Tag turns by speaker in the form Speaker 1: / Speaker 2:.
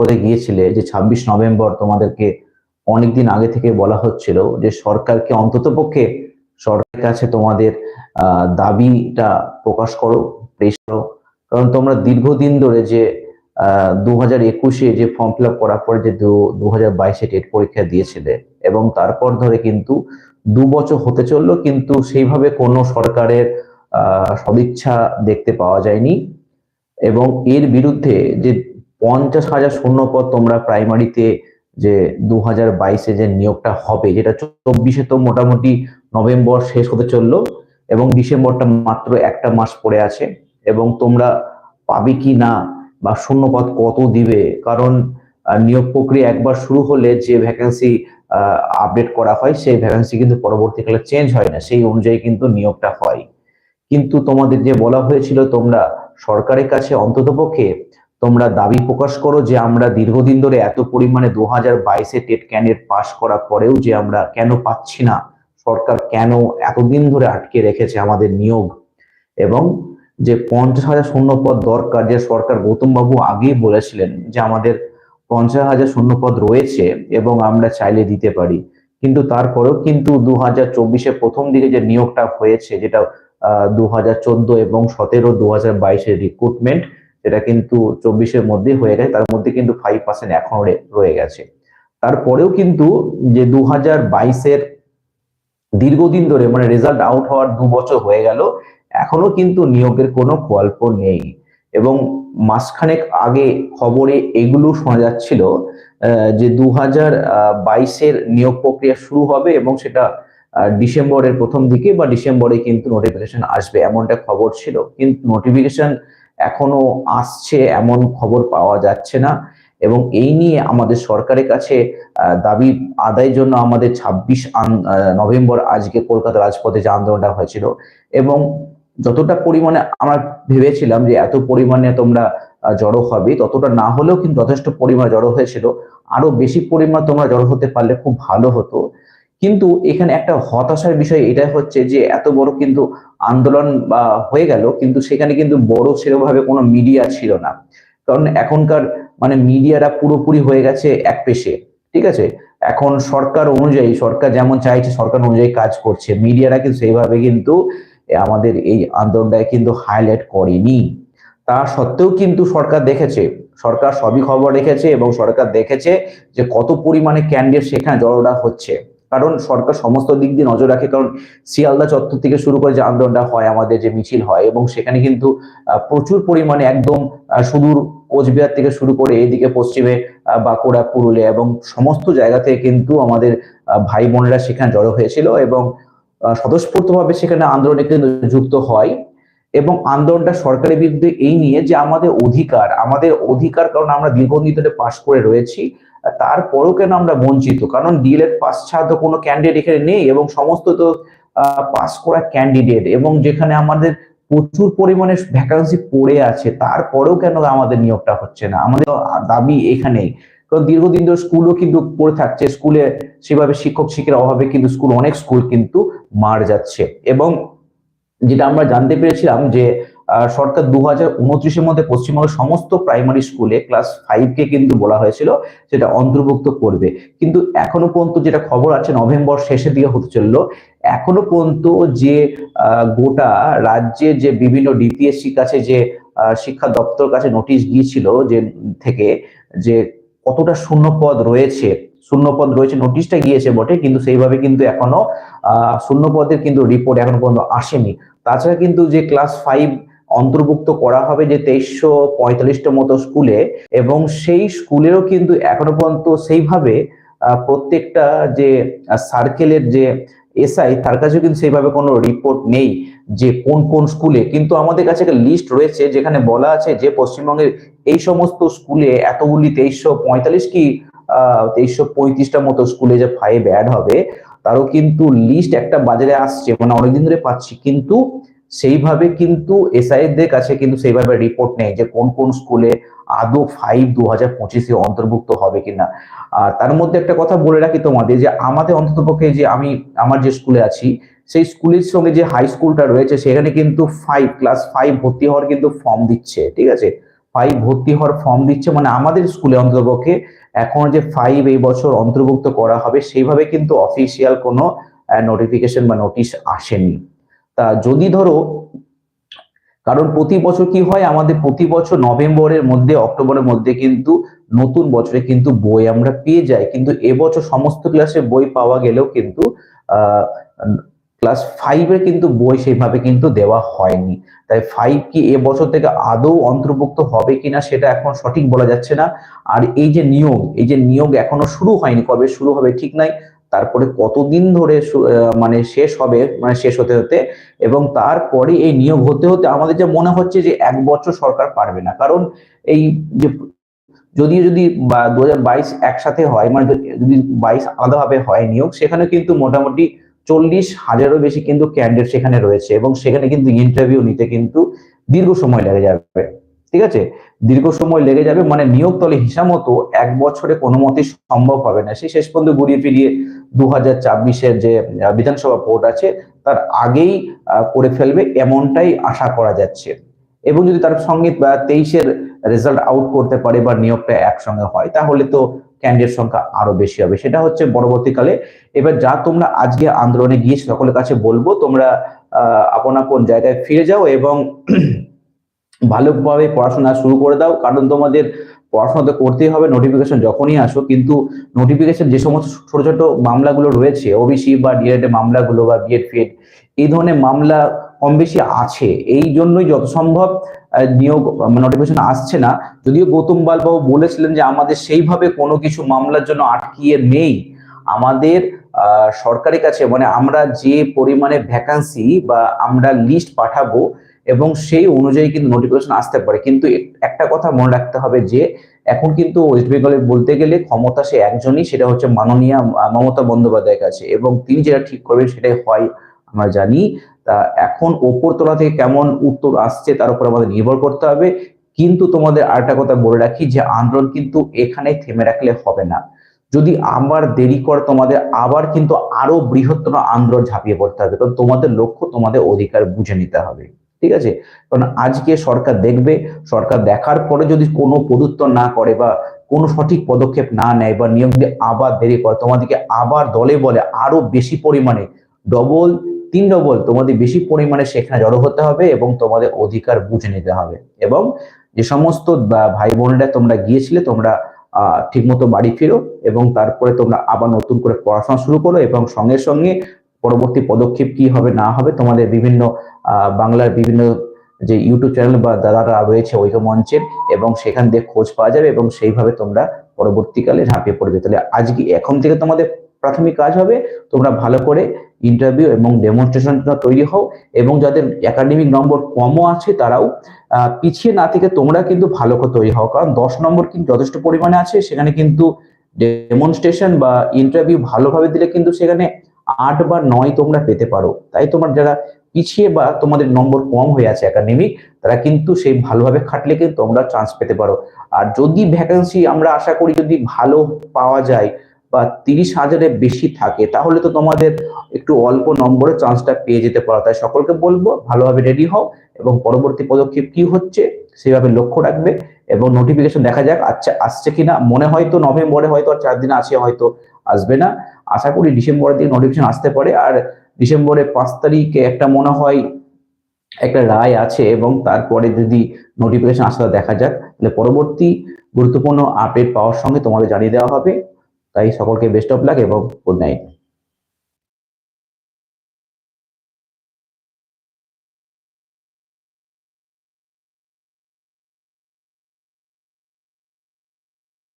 Speaker 1: করে গিয়েছিলে যে ছাব্বিশ নভেম্বর তোমাদেরকে অনেকদিন আগে থেকে বলা হচ্ছিল যে সরকারকে অন্ততপক্ষে সরকারের কাছে তোমাদের দাবিটা প্রকাশ করো প্রেস করো। কারণ তোমরা দীর্ঘদিন ধরে যে দু হাজার একুশে যে ফর্ম ফিল আপ করার পরে যে দু হাজার বাইশে টেট পরীক্ষা দিয়েছিলে এবং তারপর ধরে কিন্তু দু বছর হতে চলল কিন্তু সেইভাবে কোনো সরকারের সদিচ্ছা দেখতে পাওয়া যায়নি। এবং এর বিরুদ্ধে যে পঞ্চাশ হাজার শূন্যপদ তোমরা প্রাইমারিতে যে দু হাজার বাইশে যে নিয়োগটা হবে, যেটা চব্বিশে তো মোটামুটি নভেম্বর শেষ হতে চলল এবং ডিসেম্বরটা মাত্র একটা মাস পড়ে আছে এবং তোমরা পাবে কি না বা শূন্যপদ কত দিবে? কারণ নিয়োগ প্রক্রিয়া একবার শুরু হলে যে ভ্যাকেন্সি আপডেট করা হয়, সেই ভ্যাকেন্সি কিন্তু পরবর্তীকালে চেঞ্জ হয় না, সেই অনুযায়ী কিন্তু নিয়োগটা হয়। কিন্তু তোমাদের যে বলা হয়েছিল তোমরা সরকারের কাছে অন্ততপক্ষে তোমরা দাবি প্রকাশ করো যে আমরা দীর্ঘদিন ধরে এত পরিমাণে দু হাজার বাইশে টেট ক্যান্ডিডেট পাশ করার পরেও যে আমরা কেন পাচ্ছি না, সরকার কেন এতদিন ধরে আটকে রেখেছে আমাদের নিয়োগ? এবং যে পঞ্চাশ হাজার শূন্য পদ দরকার, যে সরকার গৌতম বাবু আগেই বলেছিলেন যে আমাদের পঞ্চাশ হাজার শূন্য পদ রয়েছে এবং আমরা চাইলে দিতে পারি। কিন্তু তারপরেও কিন্তু দু হাজার চব্বিশে প্রথম দিকে যে নিয়োগটা হয়েছে, যেটা দু হাজার চোদ্দ এবং সতেরো দু হাজার বাইশের রিক্রুটমেন্ট যেটা কিন্তু চব্বিশের মধ্যে হয়ে গেছে, তার মধ্যে কিন্তু ফাইভ পার্সেন্ট এখনও রয়ে গেছে। তারপরেও কিন্তু যে দু হাজার বাইশের দীর্ঘদিন ধরে মানে রেজাল্ট আউট হওয়ার দু বছর হয়ে গেল, এখনও কিন্তু নিয়োগের কোনো গল্প নেই। এবং মাসখানেক আগে খবরে এগুলো শোনা যাচ্ছিল যে দু হাজার বাইশের নিয়োগ প্রক্রিয়া শুরু হবে এবং সেটা ডিসেম্বরের প্রথম দিকে বা ডিসেম্বরে কিন্তু নোটিফিকেশন আসবে, এমনটা খবর ছিল। কিন্তু নোটিফিকেশন এখনও আসছে, এমন খবর পাওয়া যাচ্ছে না। এবং এই নিয়ে আমাদের সরকারের কাছে দাবি আদায়ের জন্য আমাদের ছাব্বিশ নভেম্বর আজকে কলকাতা রাজপথে যে আন্দোলনটা হয়েছিল। এবং যতটা পরিমাণে আমরা ভেবেছিলাম যে এত পরিমাণে তোমরা জড়ো হবে, ততটা না হলেও কিন্তু যথেষ্ট পরিমাণ জড়ো হয়েছিল। আরও বেশি পরিমাণ তোমরা জড়ো হতে পারলে খুব ভালো হতো। কিন্তু এখানে একটা হতাশার বিষয় এটা হচ্ছে যে এত বড় কিন্তু আন্দোলন, বা হয়ে গেল, কিন্তু সেখানে কিন্তু বড় সেরকমভাবে কোনো মিডিয়া ছিল না। কারণ এখনকার মানে মিডিয়ারা পুরোপুরি হয়ে গেছে এক পেশে, ঠিক আছে? এখন সরকার অনুযায়ী, সরকার যেমন চাইছে, সরকার অনুযায়ী কাজ করছে। মিডিয়ারা কিন্তু সেইভাবে কিন্তু আমাদের এই আন্দোলনটাকে কিন্তু হাইলাইট করেনি। তা সত্ত্বেও কিন্তু সরকার দেখেছে, সরকার সবই খবর রেখেছে এবং সরকার দেখেছে যে কত পরিমাণে ক্যান্ডিডেট সেখানে জড়োটা হচ্ছে। কারণ সরকার সমস্ত দিক দিয়ে নজর রাখে, কারণ শিয়ালদা চত্বর থেকে শুরু করে যে আন্দোলনটা হয়, আমাদের যে মিছিল হয় এবং সেখানে কিন্তু প্রচুর পরিমাণে একদম সুদূর কোচবিহার থেকে শুরু করে এদিকে পশ্চিমে বাঁকুড়া, পুরুলিয়া এবং সমস্ত জায়গা থেকে কিন্তু আমাদের ভাই বোনেরা সেখানে জড়ো হয়েছিল এবং স্বতঃস্ফূর্তভাবে সেখানে আন্দোলনে কিন্তু যুক্ত হয় এবং আন্দোলনটা সরকারের বিরুদ্ধে এই নিয়ে যে আমাদের অধিকার আমাদের অধিকার কারণ আমরা দীর্ঘদিন ধরে পাশ করে রয়েছি তারপরেও কেন আমরা বঞ্চিত? কারণ ডিএলএড পাস ছাড়া তো কোনো ক্যান্ডিডেট এখানে নেই এবং সমস্ত তো পাস করা ক্যান্ডিডেট এবং যেখানে আমাদের প্রচুর পরিমাণে ভ্যাকান্সি পড়ে আছে, তারপরেও কেন আমাদের নিয়োগটা হচ্ছে না? আমাদের দাবি এখানেই। কারণ দীর্ঘদিন ধরে স্কুলও কিন্তু পড়ে থাকছে স্কুলে সেভাবে শিক্ষক শিক্ষকের অভাবে কিন্তু স্কুল অনেক স্কুল কিন্তু মার যাচ্ছে। এবং যেটা আমরা জানতে পেরেছিলাম যে সরকার দু হাজার উনত্রিশের মধ্যে পশ্চিমবঙ্গের সমস্ত প্রাইমারি স্কুলে ক্লাস ফাইভ কে কিন্তু বলা হয়েছিল সেটা অন্তর্ভুক্ত করবে। কিন্তু এখনও পর্যন্ত যেটা খবর আছে, নভেম্বর শেষের দিকে হতে চলল, এখনও পর্যন্ত যে গোটা রাজ্যে যে বিভিন্ন ডিপিএসসি কাছে যে শিক্ষা দপ্তর কাছে নোটিশ গিয়েছিল যে, থেকে যে কতটা শূন্য পদ রয়েছে শূন্য পদ রয়েছে নোটিশটা গিয়েছে বটে, কিন্তু সেইভাবে কিন্তু এখনও, আহ শূন্য পদের কিন্তু রিপোর্ট এখনও পর্যন্ত আসেনি। তাছাড়া কিন্তু যে ক্লাস ফাইভ অন্তর্ভুক্ত করা হবে যে তেইশশো পঁয়তাল্লিশটা মতো স্কুলে এবং সেই স্কুলেরও কিন্তু এখনও পর্যন্ত সেইভাবে প্রত্যেকটা যে সার্কেলের যে এসআই তার কাছে কিন্তু সেইভাবে কোনো রিপোর্ট নেই যে কোন কোন স্কুলে। কিন্তু আমাদের কাছে একটা লিস্ট রয়েছে যেখানে বলা আছে যে পশ্চিমবঙ্গের এই সমস্ত স্কুলে এতগুলি তেইশশো পঁয়তাল্লিশ কি তেইশশো পঁয়ত্রিশটা মতো স্কুলে যে ফাইভ অ্যাড হবে, তারও কিন্তু লিস্ট একটা বাজারে আসছে। মানে অনেকদিন ধরে পাচ্ছি। কিন্তু সেইভাবে কিন্তু এসআই দের কাছে কিন্তু সেইভাবে রিপোর্ট নেই যে কোন কোন স্কুলে আদৌ ফাইভ দু হাজার পঁচিশে অন্তর্ভুক্ত হবে কিনা। আর তার মধ্যে একটা কথা বলে রাখি তোমাদের যে আমাদের অন্ততপক্ষে যে আমি আমার যে স্কুলে আছি, সেই স্কুলের সঙ্গে যে হাই স্কুলটা রয়েছে, সেখানে কিন্তু ফাইভ ক্লাস ফাইভ ভর্তি হওয়ার কিন্তু ফর্ম দিচ্ছে, ঠিক আছে? ফাইভ ভর্তি হওয়ার ফর্ম দিচ্ছে মানে আমাদের স্কুলে অন্ততপক্ষে এখন যে ফাইভ এই বছর অন্তর্ভুক্ত করা হবে, সেইভাবে কিন্তু অফিসিয়াল কোনো নোটিফিকেশন বা নোটিশ আসেনি। তা যদি ধরো, কারণ প্রতি বছর কি হয়, আমাদের প্রতি বছর নভেম্বরের মধ্যে, অক্টোবরের মধ্যে কিন্তু নতুন বছরে কিন্তু বই আমরা পেয়ে যাই। কিন্তু এবছর সমস্ত ক্লাসে বই পাওয়া গেলেও কিন্তু ক্লাস ফাইভের কিন্তু বই সেইভাবে কিন্তু দেওয়া হয়নি। তাই ফাইভ কি এবছর থেকে আদৌ অন্তর্ভুক্ত হবে কিনা সেটা এখন সঠিক বলা যাচ্ছে না। আর এই যে নিয়োগ, এই যে নিয়োগ এখনও শুরু হয়নি, কবে শুরু হবে ঠিক নাই। তারপরে কতদিন ধরে মানে শেষ হবে মানে শেষ হতে হতে এবং তারপরে এই নিয়োগ হতে হতে আমাদের যে মনে হচ্ছে যে এক বছর সরকার পারবে না। কারণ এই যে যদিও যদি দু হাজার বাইশ একসাথে হয় মানে যদি বাইশ আলাদাভাবে হয় নিয়োগ, সেখানে কিন্তু মোটামুটি চল্লিশ হাজারও বেশি কিন্তু ক্যান্ডিডেট সেখানে রয়েছে এবং সেখানে কিন্তু ইন্টারভিউ নিতে কিন্তু দীর্ঘ সময় লেগে যাবে। ঠিক আছে? দীর্ঘ সময় লেগে যাবে মানে নিয়োগ তলে হিসাব মতো এক বছরে কোনো মতেই সম্ভব হবে না। সে শেষ পর্যন্ত ঘুরিয়ে ফিরিয়ে দু হাজার যে বিধানসভা ভোট আছে, তার আগেই করে ফেলবে এমনটাই আশা করা যাচ্ছে। এবং যদি তার সঙ্গে তেইশের রেজাল্ট আউট করতে পারে বা নিয়োগটা একসঙ্গে হয়, তাহলে তো ক্যান্ডিডেট সংখ্যা আরও বেশি হবে। সেটা হচ্ছে পরবর্তীকালে। এবার যা তোমরা আজকে আন্দোলনে গিয়েছো সকলের কাছে বলব, তোমরা আপন আপন জায়গায় ফিরে যাও এবং ভালোভাবে পড়াশোনা শুরু করে দাও। কারণ তোমাদের পড়াশোনা তো করতেই হবে নোটিফিকেশন যখনই আসো। কিন্তু নোটিফিকেশন যে সমস্ত ছোট ছোট মামলাগুলো রয়েছে ওবিসি বা ডিএড মামলাগুলো বা বিএড ফিএড এই ধরনের মামলা কম বেশি আছে। এই জন্যই যত সম্ভব নিয়োগ নোটিফিকেশন আসছে না। যদিও গৌতম বাবু বলেছিলেন যে আমাদের সেইভাবে কোনো কিছু মামলার জন্য আটকিয়ে নেই। আমাদের সরকারের কাছে মানে আমরা যে পরিমাণে ভ্যাকান্সি বা আমরা লিস্ট পাঠাবো এবং সেই অনুযায়ী কিন্তু নোটিফিকেশন আসতে পারে। কিন্তু একটা কথা মনে রাখতে হবে যে, এখন কিন্তু ওয়েস্ট বেঙ্গলে বলতে গেলে ক্ষমতা সে একজনই, সেটা হচ্ছে মাননীয় মমতা বন্দ্যোপাধ্যায়ের কাছে। এবং তিনি যেটা ঠিক করবেন সেটাই হয়, আমরা জানি। তা এখন ওপর তলা থেকে কেমন উত্তর আসছে তার উপর আমাদের নির্ভর করতে হবে। কিন্তু তোমাদের আরেকটা কথা বলে রাখি যে, আন্দোলন কিন্তু এখানে থেমে রাখলে হবে না। যদি আবার দেরি করে তোমাদের, আবার কিন্তু আরও বৃহত্তর আন্দোলন ঝাঁপিয়ে পড়তে হবে। কারণ তোমাদের লক্ষ্য, তোমাদের অধিকার বুঝে নিতে হবে। ঠিক আছে? কারণ আজকে সরকার দেখবে, সরকার দেখার পরে যদি কোনো প্রদুত্তর না করে বা কোনো সঠিক পদক্ষেপ না নেয় বা নিয়োগ দিয়ে আবার দেরি করে, তোমাদেরকে আবার দলে বলে আরও বেশি পরিমাণে ডবল তিন ডবল তোমাদের বেশি পরিমাণে সেখানে জড়ো হতে হবে এবং তোমাদের অধিকার বুঝে নিতে হবে। এবং যে সমস্ত ভাই বোনেরা তোমরা গিয়েছিলে, তোমরা ঠিকমতো বাড়ি ফিরো এবং তারপরে তোমরা আবার নতুন করে পড়াশোনা শুরু করো এবং সঙ্গে সঙ্গে পরবর্তী পদক্ষেপ কি হবে, না হবে, তোমাদের বিভিন্ন বাংলার বিভিন্ন যে ইউটিউব চ্যানেল বা দাদারা রয়েছে ঐক্য মঞ্চের এবং সেখান থেকে খোঁজ পাওয়া যাবে এবং সেইভাবে তোমরা পরবর্তীকালে ঝাঁপিয়ে পড়বে। তাহলে আজকে এখন থেকে তোমাদের প্রাথমিক কাজ হবে? তোমরা ভালো করে ইন্টারভিউ এবং ডেমনস্ট্রেশন তৈরি হও এবং যাদের একাডেমিক নম্বর কমও আছে তারাও পিছিয়ে না থেকে তোমরা কিন্তু ভালো করে তৈরি হও। কারণ দশ নম্বর কিন্তু যথেষ্ট পরিমাণে আছে, সেখানে কিন্তু ডেমনস্ট্রেশন বা ইন্টারভিউ ভালোভাবে দিলে কিন্তু সেখানে আট বা নয় তোমরা পেতে পারো। তাই তোমার যারা পিছিয়ে বা তোমাদের নম্বর কম হয়ে আছে একাডেমিক তারা কিন্তু সেই ভালোভাবে খাটলে কিন্তু তোমরা চান্স পেতে পারো। আর যদি ভ্যাকেন্সি আমরা আশা করি যদি ভালো পাওয়া যায় বা তিরিশ হাজারের বেশি থাকে, তাহলে তো তোমাদের একটু অল্প নম্বরে চান্সটা পেয়ে যেতে পারো। তাই সকলকে বলব, ভালোভাবে রেডি হও এবং পরবর্তী পদক্ষেপ কি হচ্ছে সেভাবে লক্ষ্য রাখবে এবং নোটিফিকেশন দেখা যাক আচ্ছা আসছে কিনা। মনে হয়তো নভেম্বরে হয়তো আর চার দিন আছে হয়তো। আসবে না। আশা করি ডিসেম্বরের দিকে নোটিফিকেশন আসতে পারে। আর ডিসেম্বরের পাঁচ তারিখে একটা মনে হয় একটা রায় আছে এবং তারপরে যদি নোটিফিকেশন আসতে দেখা যাক। তাহলে পরবর্তী গুরুত্বপূর্ণ আপডেট পাওয়ার সঙ্গে তোমাদের জানিয়ে দেওয়া হবে। তাই সকলকে বেস্ট অফ লাক এবং গুড নাইট